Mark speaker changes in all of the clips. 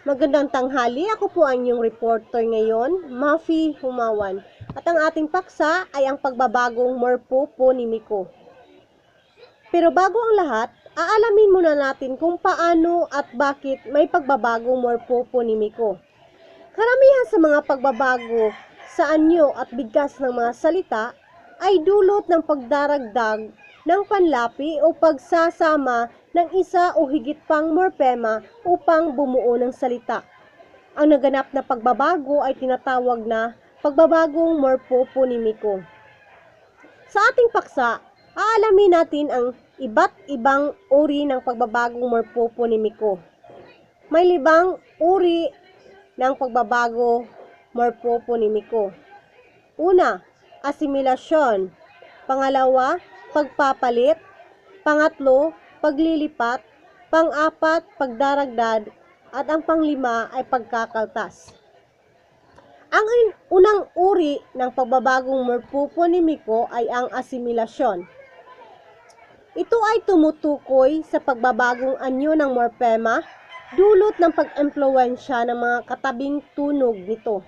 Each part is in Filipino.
Speaker 1: Magandang tanghali, ako po ang inyong reporter ngayon, Mafi Humawan. At ang ating paksa ay ang pagbabagong morpopo ni Miko. Pero bago ang lahat, aalamin muna natin kung paano at bakit may pagbabagong morpopo ni Miko. Karamihan sa mga pagbabago sa anyo at bigkas ng mga salita ay dulot ng pagdaragdag ng panlapi o pagsasama ng isa o higit pang morpema upang bumuo ng salita. Ang naganap na pagbabago ay tinatawag na pagbabagong morpoponimiko. Sa ating paksa, aalamin natin ang iba't ibang uri ng pagbabagong morpoponimiko. May libang uri ng pagbabago morpoponimiko. Una, asimilasyon. Pangalawa, pagpapalit. Pangatlo, paglilipat. Pang-apat, pagdaragdad. At ang panglima ay pagkakaltas. Ang unang uri ng pagbabagong morpoponimiko ay ang asimilasyon. Ito ay tumutukoy sa pagbabagong anyo ng morpema dulot ng pag-impluensya ng mga katabing tunog nito.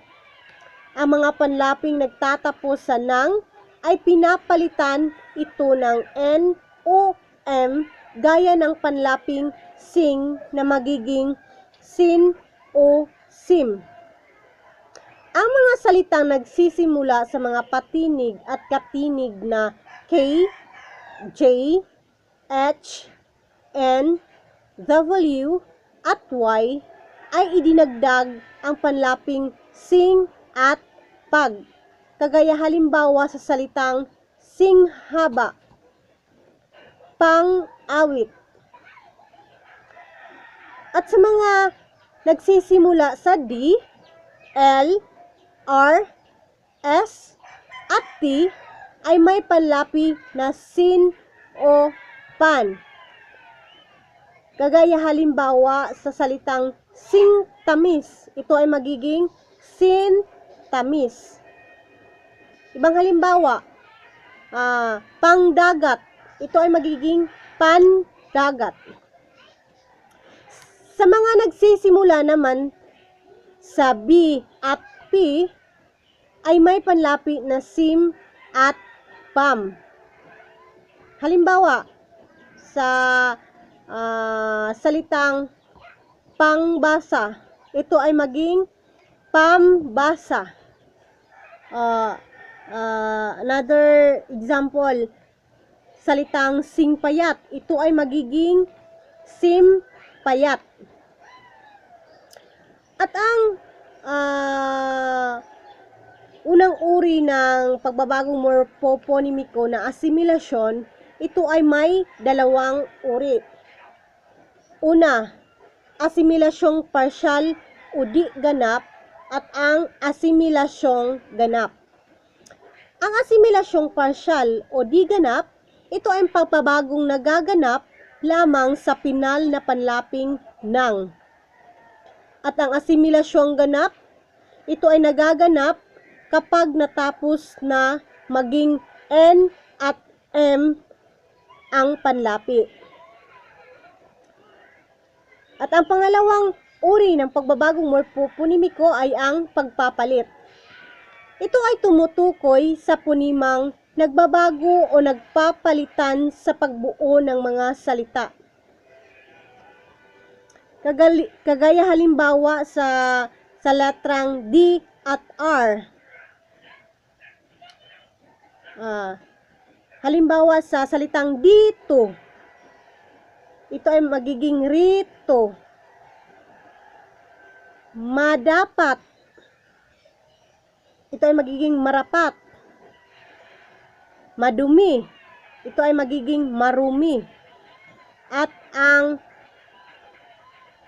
Speaker 1: Ang mga panlaping nagtatapos sa nang ay pinapalitan ito ng N o M gaya ng panlaping sing na magiging sin o sim. Ang mga salitang nagsisimula sa mga patinig at katinig na K, J, H, N, W, at Y ay idinagdag ang panlaping sing at pag. Kagaya halimbawa sa salitang singhaba, pang-awit. At sa mga nagsisimula sa D, L, R, S, at T ay may panlapi na sin o pan. Kagaya halimbawa sa salitang sing tamis, ito ay magiging sin tamis. Ibang halimbawa, ah, pangdagat, ito ay magiging pandagat. Sa mga nagsisimula naman sa B at P ay may panlapi na sim at pam. Halimbawa, sa ah, salitang pangbasa, ito ay maging pambasa. Ah, ah, another example, salitang singpayat, ito ay magiging simpayat. At ang ah, unang uri ng pagbabagong morpoponimiko na asimilasyon, ito ay may dalawang uri. Una, asimilasyong partial o di ganap at ang asimilasyong ganap. Ang asimilasyong partial o di ganap, ito ay pagbabagong nagaganap lamang sa pinal na panlaping nang. At ang asimilasyong ganap, ito ay nagaganap kapag natapos na maging N at M ang panlapi. At ang pangalawang uri ng pagbabagong morpoponimiko ay ang pagpapalit. Ito ay tumutukoy sa punimang nagbabago o nagpapalitan sa pagbuo ng mga salita. Kagali, kagaya halimbawa sa sa letrang D at R. Ah, halimbawa sa salitang dito. Ito ay magiging rito. Madapat. Ito ay magiging marapat. Madumi. Ito ay magiging marumi. At ang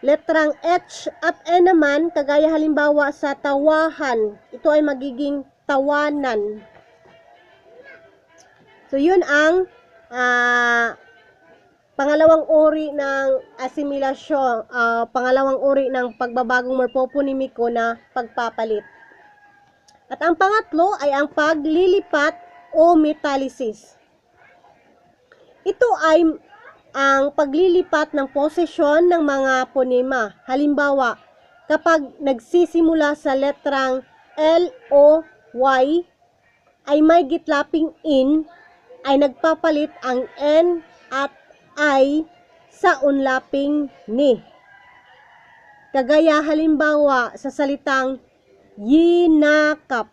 Speaker 1: letrang H at N naman, kagaya halimbawa sa tawahan, ito ay magiging tawanan. So, yun ang ah, pangalawang uri ng asimilasyon, ah, pangalawang uri ng pagbabagong morpoponimiko na pagpapalit. At ang pangatlo ay ang paglilipat o metalysis. Ito ay ang paglilipat ng posisyon ng mga ponema. Halimbawa, kapag nagsisimula sa letrang L, O, Y, ay may gitlaping in, ay nagpapalit ang N at I sa unlaping ni. Kagaya halimbawa sa salitang yinakap.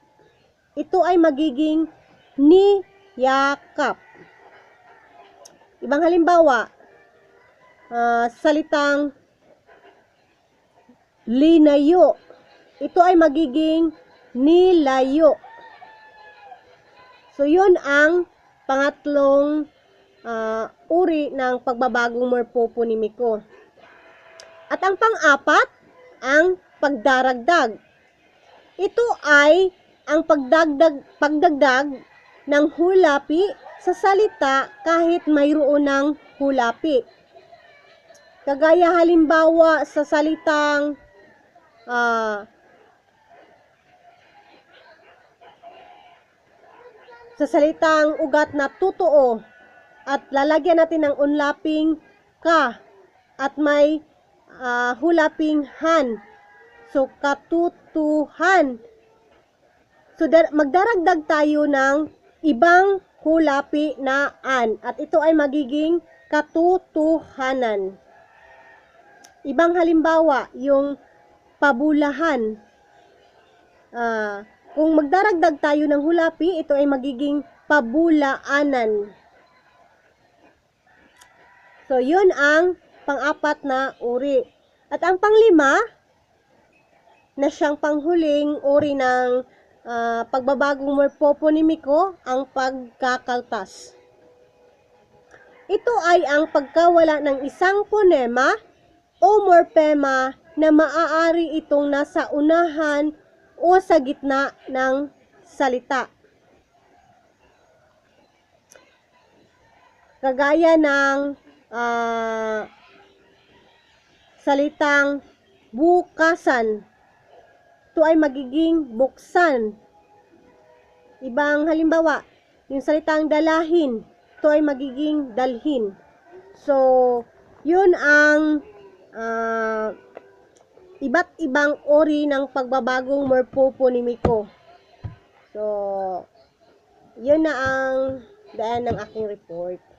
Speaker 1: Ito ay magiging niyakap. Ibang halimbawa, ah, salitang linayo. Ito ay magiging nilayo. So, yun ang pangatlong ah, uri ng pagbabagong morpopo ni Miko. At ang pang-apat, ang pagdaragdag. Ito ay ang pagdagdag, pagdagdag ng hulapi sa salita kahit mayroon ng hulapi. Kagaya halimbawa sa salitang ah, sa salitang ugat na totoo at lalagyan natin ng unlaping ka at may ah, hulaping han. So, katutuhan. So, dar- magdaragdag tayo ng ibang hulapi na an. At ito ay magiging katutuhanan. Ibang halimbawa, yung pabulahan. Ah, kung magdaragdag tayo ng hulapi, ito ay magiging pabulaanan. So, yun ang pang-apat na uri. At ang panglima, na siyang panghuling uri ng ah, pagbabagong morpoponimiko, ang pagkakaltas. Ito ay ang pagkawala ng isang ponema o morpema na maaari itong nasa unahan o sa gitna ng salita. Kagaya ng ah, salitang bukasan. Ito ay magiging buksan. Ibang halimbawa, yung salitang dalahin. Ito ay magiging dalhin. So, yun ang ah, iba't ibang ori ng pagbabagong morpoponimiko. So, yun na ang daan ng aking report.